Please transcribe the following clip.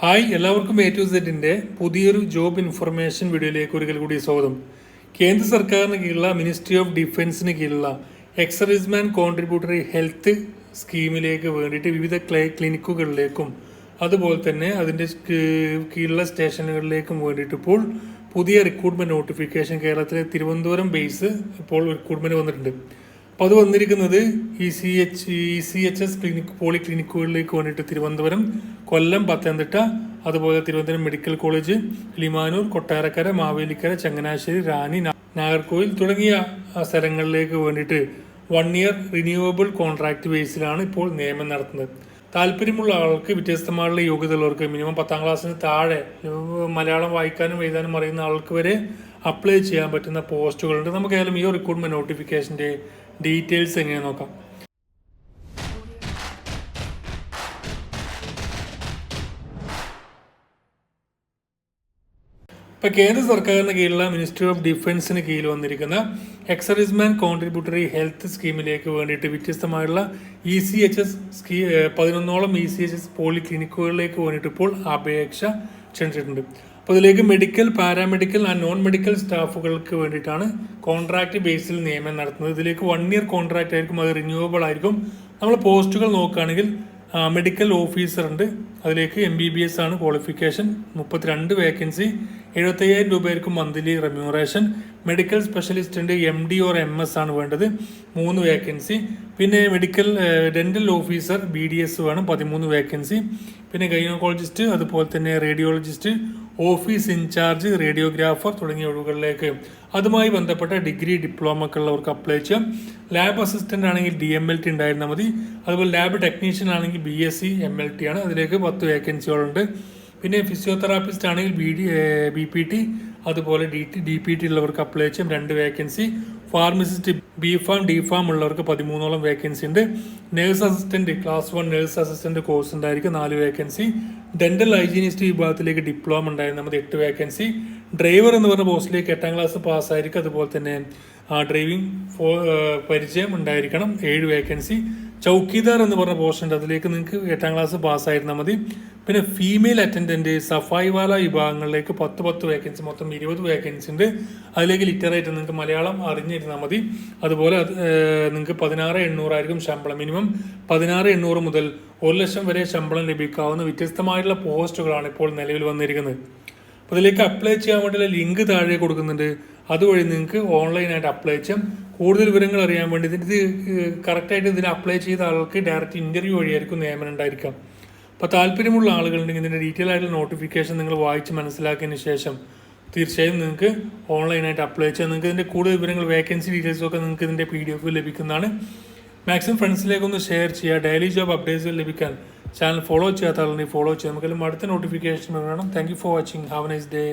Hi എല്ലാവർക്കും A to സെറ്റിന്റെ പുതിയൊരു ജോബ് ഇൻഫർമേഷൻ വീഡിയോയിലേക്ക് ഒരിക്കൽ കൂടി സ്വാഗതം. കേന്ദ്ര സർക്കാരിന് കീഴിലുള്ള മിനിസ്ട്രി ഓഫ് ഡിഫൻസിന് കീഴിലുള്ള എക്സർവീസ്മാൻ കോൺട്രിബ്യൂട്ടറി ഹെൽത്ത് സ്കീമിലേക്ക് വേണ്ടിയിട്ട് വിവിധ ക്ലേ ക്ലിനിക്കുകളിലേക്കും അതുപോലെ തന്നെ അതിന്റെ കീഴിലുള്ള സ്റ്റേഷനുകളിലേക്കും വേണ്ടിയിട്ട് ഇപ്പോൾ പുതിയ റിക്രൂട്ട്മെന്റ് നോട്ടിഫിക്കേഷൻ കേരളത്തിലെ തിരുവനന്തപുരം ബേസ് ഇപ്പോൾ റിക്രൂട്ട്മെന്റ് വന്നിട്ടുണ്ട്. അപ്പോൾ അത് വന്നിരിക്കുന്നത് E C H E C H S clinic poly ക്ലിനിക്കുകളിലേക്ക് വേണ്ടിയിട്ട് തിരുവനന്തപുരം കൊല്ലം പത്തനംതിട്ട അതുപോലെ തിരുവനന്തപുരം മെഡിക്കൽ കോളേജ് ലിമാനൂർ കൊട്ടാരക്കര മാവേലിക്കര ചങ്ങനാശ്ശേരി റാണി നാഗർകോവിൽ തുടങ്ങിയ സ്ഥലങ്ങളിലേക്ക് വേണ്ടിയിട്ട് വൺ ഇയർ റിന്യൂവബിൾ കോൺട്രാക്ട് ബേസിലാണ് ഇപ്പോൾ നിയമനം നടത്തുന്നത്. താല്പര്യമുള്ള ആൾക്ക് വ്യത്യസ്തമായുള്ള യോഗ്യതയുള്ളവർക്ക് മിനിമം പത്താം ക്ലാസ്സിന് താഴെ മലയാളം വായിക്കാനും എഴുതാനും അറിയുന്ന ആൾക്ക് വരെ അപ്ലൈ ചെയ്യാൻ പറ്റുന്ന പോസ്റ്റുകളുണ്ട് നമുക്ക് ഏതായാലും ഈ റിക്രൂട്ട്മെന്റ് നോട്ടിഫിക്കേഷന്റെ ഡീറ്റെയിൽസ് എങ്ങനെ നോക്കാം? ഇപ്പൊ കേന്ദ്ര സർക്കാരിന് കീഴിലുള്ള മിനിസ്ട്രി ഓഫ് ഡിഫൻസിന് കീഴിൽ വന്നിരിക്കുന്ന എക്സൈസ്മാൻ കോൺട്രിബ്യൂട്ടറി ഹെൽത്ത് സ്കീമിലേക്ക് വേണ്ടിയിട്ട് വ്യത്യസ്തമായുള്ള ഇ സി എച്ച് എസ് സ്കീ പതിനൊന്നോളം E C H S poly ക്ലിനിക്കുകളിലേക്ക് വേണ്ടിയിട്ട് ഇപ്പോൾ അപേക്ഷ ക്ഷണിച്ചിട്ടുണ്ട്. അപ്പോൾ ഇതിലേക്ക് medical paramedical and non medical സ്റ്റാഫുകൾക്ക് വേണ്ടിയിട്ടാണ് കോൺട്രാക്ട് ബേസിൽ നിയമനം നടത്തുന്നത്. ഇതിലേക്ക് വൺ ഇയർ കോൺട്രാക്ട് ആയിരിക്കും അത് റിന്യൂവബിൾ ആയിരിക്കും. നമ്മൾ പോസ്റ്റുകൾ നോക്കുകയാണെങ്കിൽ മെഡിക്കൽ ഓഫീസർ ഉണ്ട്. അതിലേക്ക് എം ബി ബി എസ് ആണ് ക്വാളിഫിക്കേഷൻ മുപ്പത്തിരണ്ട് വേക്കൻസി എഴുപത്തയ്യായിരം രൂപയായിരിക്കും മന്ത്ലി റെമ്യൂറേഷൻ മെഡിക്കൽ സ്പെഷ്യലിസ്റ്റ് ഉണ്ട് M D or M S ആണ് വേണ്ടത്. മൂന്ന് വേക്കൻസി പിന്നെ medical dental officer B D S വേണം. പതിമൂന്ന് വേക്കൻസി പിന്നെ ഗൈനക്കോളജിസ്റ്റ് അതുപോലെ തന്നെ റേഡിയോളജിസ്റ്റ് ഓഫീസ് ഇൻചാർജ് റേഡിയോഗ്രാഫർ തുടങ്ങിയ ഒഴിവുകളിലേക്ക്. അതുമായി ബന്ധപ്പെട്ട ഡിഗ്രി ഡിപ്ലോമ ഒക്കെ ഉള്ളവർക്ക് അപ്ലൈ ചെയ്യാം. ലാബ് അസിസ്റ്റന്റ് ആണെങ്കിൽ ഡി എം എൽ ടി ഉണ്ടായിരുന്നാൽ മതി. അതുപോലെ ലാബ് ടെക്നീഷ്യൻ ആണെങ്കിൽ B S C M L T ആണ്. അതിലേക്ക് പത്ത് വേക്കൻസികളുണ്ട് പിന്നെ ഫിസിയോതെറാപ്പിസ്റ്റ് ആണെങ്കിൽ B D B P T അതുപോലെ D T D P T ഉള്ളവർക്ക് അപ്ലൈ ചെയ്യാം. രണ്ട് vacancy pharmacist B pharm D pharm ഉള്ളവർക്ക് പതിമൂന്നോളം വേക്കൻസി ഉണ്ട്. Nurse assistant class one nurse assistant course ഉണ്ടായിരിക്കും. നാല് വേക്കൻസി ഡെന്റൽ ഹൈജീനിസ്റ്റ് വിഭാഗത്തിലേക്ക് ഡിപ്ലോമ ഉണ്ടായിരുന്നു. നമുക്ക് എട്ട് വേക്കൻസി ഡ്രൈവർ എന്ന് പറഞ്ഞ പോസ്റ്റിലേക്ക് എട്ടാം ക്ലാസ് പാസ്സായിരിക്കും അതുപോലെ തന്നെ ഡ്രൈവിംഗ് പരിചയം ഉണ്ടായിരിക്കണം. ഏഴ് വേക്കൻസി ചൗക്കീദാർ എന്ന് പറഞ്ഞ പോസ്റ്റ് ഉണ്ട്. അതിലേക്ക് നിങ്ങൾക്ക് എട്ടാം ക്ലാസ് പാസ്സായിരുന്നാൽ മതി. പിന്നെ ഫീമെയിൽ അറ്റൻഡന്റ് സഫായി വാല വിഭാഗങ്ങളിലേക്ക് പത്ത് പത്ത് വേക്കൻസി മൊത്തം ഇരുപത് വേക്കൻസി ഉണ്ട്. അതിലേക്ക് ലിറ്ററേറ്റ് നിങ്ങൾക്ക് മലയാളം അറിഞ്ഞിരുന്നാൽ മതി. അതുപോലെ അത് നിങ്ങൾക്ക് പതിനാറ് എണ്ണൂറായിരിക്കും ശമ്പളം മിനിമം പതിനാറ് എണ്ണൂറ് മുതൽ ഒരു ലക്ഷം വരെ ശമ്പളം ലഭിക്കാവുന്ന വ്യത്യസ്തമായിട്ടുള്ള പോസ്റ്റുകളാണ് ഇപ്പോൾ നിലവിൽ വന്നിരിക്കുന്നത്. അപ്പോൾ ഇതിലേക്ക് അപ്ലൈ ചെയ്യാൻ വേണ്ടിയുള്ള ലിങ്ക് താഴെ കൊടുക്കുന്നുണ്ട്. അതുവഴി നിങ്ങൾക്ക് ഓൺലൈനായിട്ട് അപ്ലൈ ചെയ്യാം. കൂടുതൽ വിവരങ്ങൾ അറിയാൻ വേണ്ടി ഇത് കറക്റ്റായിട്ട് ഇതിന് അപ്ലൈ ചെയ്ത ആൾക്ക് ഡയറക്റ്റ് ഇന്റർവ്യൂ വഴിയായിരിക്കും നിയമനം ഉണ്ടായിരിക്കാം. അപ്പോൾ താല്പര്യമുള്ള ആളുകളുണ്ടെങ്കിൽ ഇതിന്റെ ഡീറ്റെയിൽ ആയിട്ടുള്ള നോട്ടിഫിക്കേഷൻ നിങ്ങൾ വായിച്ച് മനസ്സിലാക്കിയതിന് ശേഷം തീർച്ചയായും നിങ്ങൾക്ക് ഓൺലൈനായിട്ട് അപ്ലൈ ചെയ്യാം. നിങ്ങൾക്ക് ഇതിന്റെ കൂടുതൽ വിവരങ്ങൾ വേക്കൻസി ഡീറ്റെയിൽസൊക്കെ നിങ്ങൾക്ക് ഇതിന്റെ പി ഡി എഫ് ലഭിക്കുന്നതാണ് മാക്സിമം ഫ്രണ്ട്സിലേക്കൊന്ന് ഷെയർ ചെയ്യുക. ഡെയിലി ജോബ് അപ്ഡേറ്റ്സ് ലഭിക്കാൻ ചാനൽ ഫോളോ ചെയ്യാത്ത ആളുണ്ടെങ്കിൽ ഫോളോ ചെയ്യാം. നമുക്കെല്ലാം അടുത്ത നോട്ടിഫിക്കേഷൻ വേണം. Thank you for watching have nice day